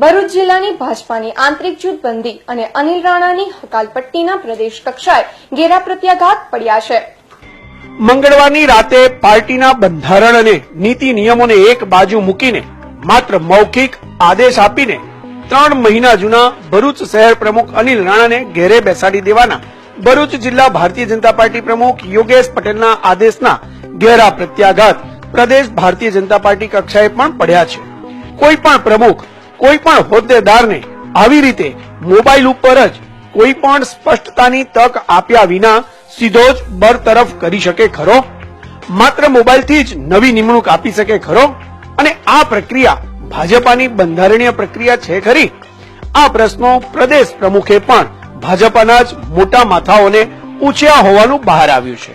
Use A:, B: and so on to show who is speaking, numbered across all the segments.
A: ભરૂચ જિલ્લાની ભાજપાની આંતરિક જૂથબંધી અને અનિલ રાણાની હકાલપટ્ટીના પ્રદેશ કક્ષાએ ઘેરા પ્રત્યાઘાત પડ્યા છે.
B: મંગળવારની રાતે પાર્ટીના બંધારણ અને નીતિ નિયમોને એક બાજુ મૂકીને માત્ર મૌખિક આદેશ આપીને ત્રણ મહિના જૂના ભરૂચ શહેર પ્રમુખ અનિલ રાણાને ઘેરે બેસાડી દેવાના ભરૂચ જિલ્લા ભારતીય જનતા પાર્ટી પ્રમુખ યોગેશ પટેલના આદેશના ઘેરા પ્રત્યાઘાત પ્રદેશ ભારતીય જનતા પાર્ટી કક્ષાએ પણ પડ્યા છે. કોઈ પણ પ્રમુખ કોઈ પણ હોદ્દેદારને આવી રીતે મોબાઈલ ઉપર જ કોઈ પણ સ્પષ્ટતાની તક આપ્યા વિના સીધો જ બરતરફ કરી શકે ખરો? માત્ર મોબાઈલથી જ નવી નિમણૂક આપી શકે ખરો? અને આ પ્રક્રિયા ભાજપાની બંધારણીય પ્રક્રિયા છે ખરી? આ પ્રશ્નો પ્રદેશ પ્રમુખે પણ ભાજપાના જ મોટા માથાઓને પૂછ્યા હોવાનું બહાર આવ્યું છે.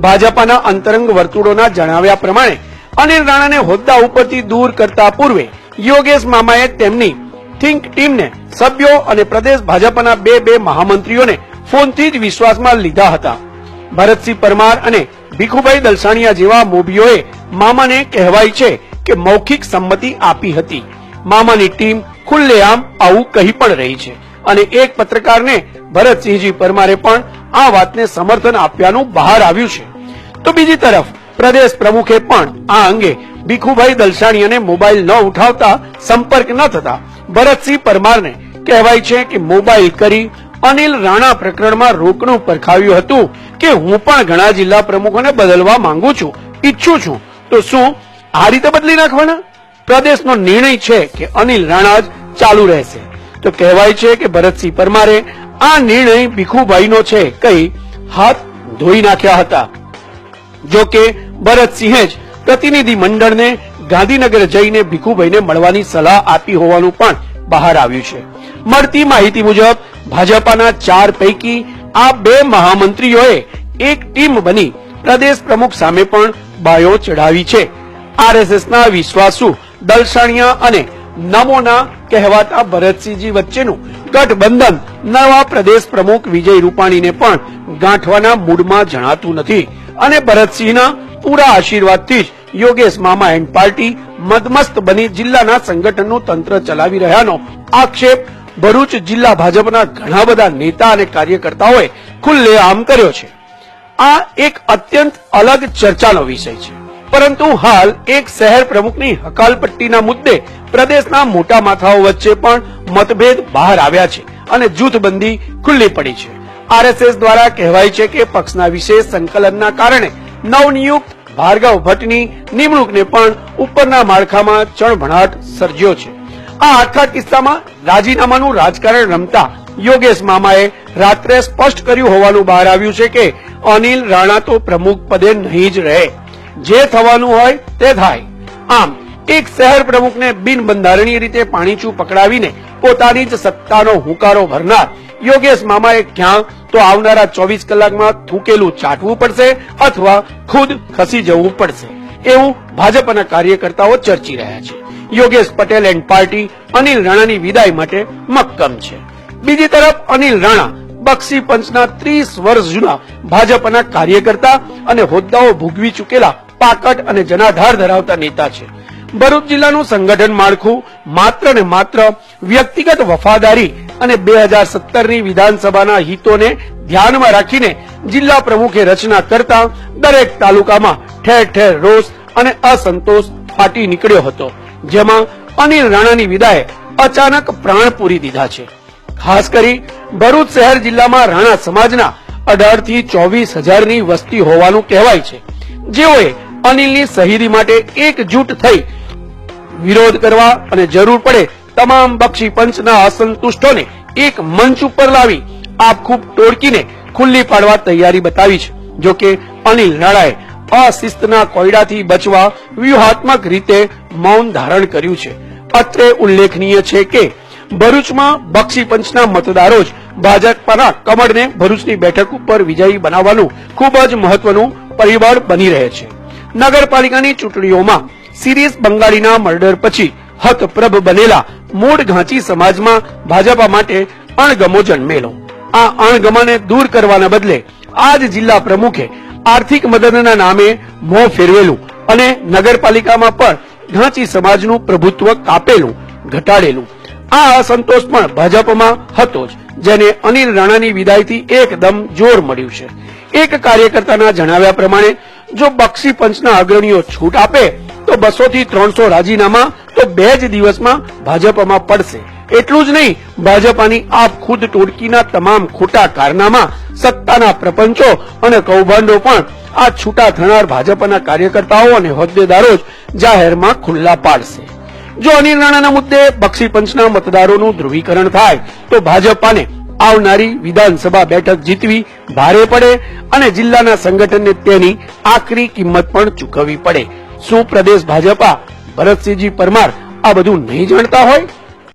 B: ભાજપાના અંતરંગ વર્તુળોના જણાવ્યા પ્રમાણે અનિલ રાણાને હોદ્દા ઉપરથી દૂર કરતા પૂર્વે યોગેશ મામાએ તેમની થિંક ટીમને સભ્યો અને પ્રદેશ ભાજપના બે બે મહામંત્રીઓને ફોનથી જ વિશ્વાસમાં લીધા હતા. ભરતસિંહ પરમાર અને ભીખુભાઈ દલસાણીયા જેવા મોભીઓએ મામાને કહેવાય છે કે મૌખિક સંમતિ આપી હતી. મામાની ટીમ ખુલ્લેઆમ આવું કહી પણ રહી છે અને એક પત્રકારને ભરતસિંહજી પરમારે પણ આ વાતને સમર્થન આપ્યાનું બહાર આવ્યું છે. તો બીજી તરફ પ્રદેશ પ્રમુખે પણ આ અંગે ભીખુભાઈ દલસાણીયાને મોબાઈલ ન ઉઠાવતા સંપર્ક ન થતા ભરતસિંહ પરમારને કહેવાય છે કે મોબાઈલ કરી અનિલ રાણા પ્રકરણમાં રોકણું પરખાવ્યું હતું કે હું પણ ઘણા જિલ્લા પ્રમુખોને બદલવા માંગુ છું, ઈચ્છું છું. તો શું આ રીતે બદલી નાખવાના? પ્રદેશનો નિર્ણય છે કે અનિલ રાણા જ ચાલુ રહેશે. તો કહેવાય છે કે ભરતસિંહ પરમારે આ નિર્ણય ભીખુભાઈનો છે, કઈ હાથ ધોઈ નાખ્યા હતા. જો કે ભરતસિંહે જ પ્રતિનિધિ મંડળને ગાંધીનગર જઈને ભીખુભાઈને મળવાની સલાહ આપી હોવાનું પણ બહાર આવ્યું છે. મળતી માહિતી મુજબ, ભાજપાના ચાર પૈકી આ બે મહામંત્રીઓએ એક ટીમ બની પ્રદેશ પ્રમુખ સામે પણ બાયો ચડાવી છે. આરએસએસના વિશ્વાસુ દલસાણિયા અને નમોના કહેવાતા ભરતસિંહજી વચ્ચેનું ગઠબંધન નવા પ્રદેશ પ્રમુખ વિજય રૂપાણીને પણ ગાંઠવાના મૂડમાં જણાતું નથી. અને ભરતસિંહના પૂરા આશીર્વાદથી જ યોગેશ મામા એન્ડ પાર્ટી મદમસ્ત બની જિલ્લાના સંગઠનનું તંત્ર ચલાવી રહ્યાનો આક્ષેપ ભરૂચ જિલ્લા ભાજપના ઘણા બધા નેતા અને કાર્યકર્તાઓએ ખુલ્લેઆમ કર્યો છે. આ એક અત્યંત અલગ ચર્ચાનો વિષય છે. પરંતુ હાલ એક શહેર પ્રમુખની હકાલપટ્ટીના મુદ્દે પ્રદેશના મોટા માથાઓ વચ્ચે પણ મતભેદ બહાર આવ્યા છે અને જૂથબંધી ખુલ્લી પડી છે. આરએસએસ દ્વારા કહેવાય છે કે પક્ષના વિશેષ સંકલનના કારણે નવનિયુક્ત ભાર્ગવ ભટ્ટની નિમણૂકને પણ ઉપરના માળખામાં ચણભણાટ સર્જ્યો છે. આ આખા કિસ્સામાં રાજીનામાનું રાજકારણ રમતા યોગેશ મામાએ રાત્રે સ્પષ્ટ કર્યું હોવાનું બહાર આવ્યું છે કે અનિલ રાણા તો પ્રમુખ પદે નહીં જ રહે. જે થવાનું હોય તે થાય. આમ, એક શહેર પ્રમુખને બિન બંધારણીય રીતે પાણીચું પકડાવીને પોતાની જ સત્તાનો હુંકારો ભરનાર યોગેશ મામાએ ક્યાં તો આવનારા ચોવીસ કલાકમાં થૂકેલું ચાટવું પડશે અથવા ખુદ ખસી જવું પડશે. એવું ભાજપના કાર્યકર્તાઓ ચર્ચી રહ્યા છે. યોગેશ પટેલ એન્ડ પાર્ટી અનિલ રાણાની વિદાય માટે મક્કમ છે. બીજી તરફ અનિલ રાણા બક્ષી પંચના ત્રીસ વર્ષ જૂના ભાજપના કાર્યકર્તા અને હોદ્દાઓ ભોગવી ચૂકેલા પાકટ અને જનાધાર ધરાવતા નેતા છે. ભરૂચ જિલ્લાનું સંગઠન માળખું માત્ર ને માત્ર વ્યક્તિગત વફાદારી અને બે હજાર સત્તરની વિધાનસભાના હિતોને ધ્યાનમાં રાખીને જિલ્લા પ્રમુખે રચના કરતા દરેક તાલુકામાં ઠેર ઠેર રોષ અને અસંતોષ ફાટી નીકળ્યો હતો, જેમાં અનિલ રાણાની વિદાય અચાનક પ્રાણ પૂરી દીધા છે. ખાસ કરી ભરૂચ શહેર જિલ્લામાં રાણા સમાજના અઢારથી ચોવીસ હજારની વસ્તી હોવાનું કહેવાય છે. જેઓએ અનિલની શહીદી માટે એકજૂટ થઈ વિરોધ કરવા અને જરૂર પડે તમામ બક્ષી પંચના અસંતુષ્ટોને એક મંચ ઉપર લાવી આપ ખૂબ ટોળકીને ખુલ્લી પાડવા તૈયારી બતાવી છે. જો કે અનિલ રાણાએ અશિસ્તના કોયડાથી બચવા વ્યૂહાત્મક રીતે મૌન ધારણ કર્યું છે. અત્રે ઉલ્લેખનીય છે કે ભરૂચમાં બક્ષી પંચના મતદારો જ ભાજપના કમળને ભરૂચની બેઠક ઉપર વિજયી બનાવવાનું ખૂબ જ મહત્વનું પરિબળ બની રહે છે. નગરપાલિકાની ચૂંટણીઓમાં સિરીઝ બંગાળીના મર્ડર પછી હતપ્રભ બનેલા મૂળ ઘાંચી સમાજમાં ભાજપા માટે અણગમો જન્મેલો આ અણગમાને દૂર કરવાના બદલે આજ જિલ્લા પ્રમુખે આર્થિક મદદના નામે મોં ફેરવેલું અને નગરપાલિકામાં પણ ઘાંચી સમાજનું પ્રભુત્વ કાપેલું, ઘટાડેલું. આ અસંતોષ પણ ભાજપમાં હતો જ, જેને અનિલ રાણાની વિદાયથી એકદમ જોર મળ્યું છે. એક કાર્યકર્તાના જણાવ્યા પ્રમાણે, જો બક્ષી પંચના અગ્રણીઓ છૂટ આપે, તો બસો થી ત્રણસો રાજીનામા તો બે જ દિવસમાં ભાજપમાં પડશે. એટલું જ નહીં, ભાજપાની આ ખુદ ટોળકીના તમામ ખોટા કારનામા સત્તાના પ્રપંચો અને કૌભાંડો પણ આ છૂટા થનાર ભાજપના કાર્યકર્તાઓ અને હોદ્દેદારો જ જાહેરમાં ખુલ્લા પાડશે. જો અનિલ રાણાના મુદ્દે બક્ષી પંચના મતદારોનું ધ્રુવીકરણ થાય, તો ભાજપાને આવનારી વિધાનસભા બેઠક જીતવી ભારે પડે અને જિલ્લાના સંગઠનને તેની આકરી કિંમત પણ ચૂકવવી પડે. શું પ્રદેશ ભાજપા ભરતસિંહજી પરમાર આ બધું નહીં જાણતા હોય?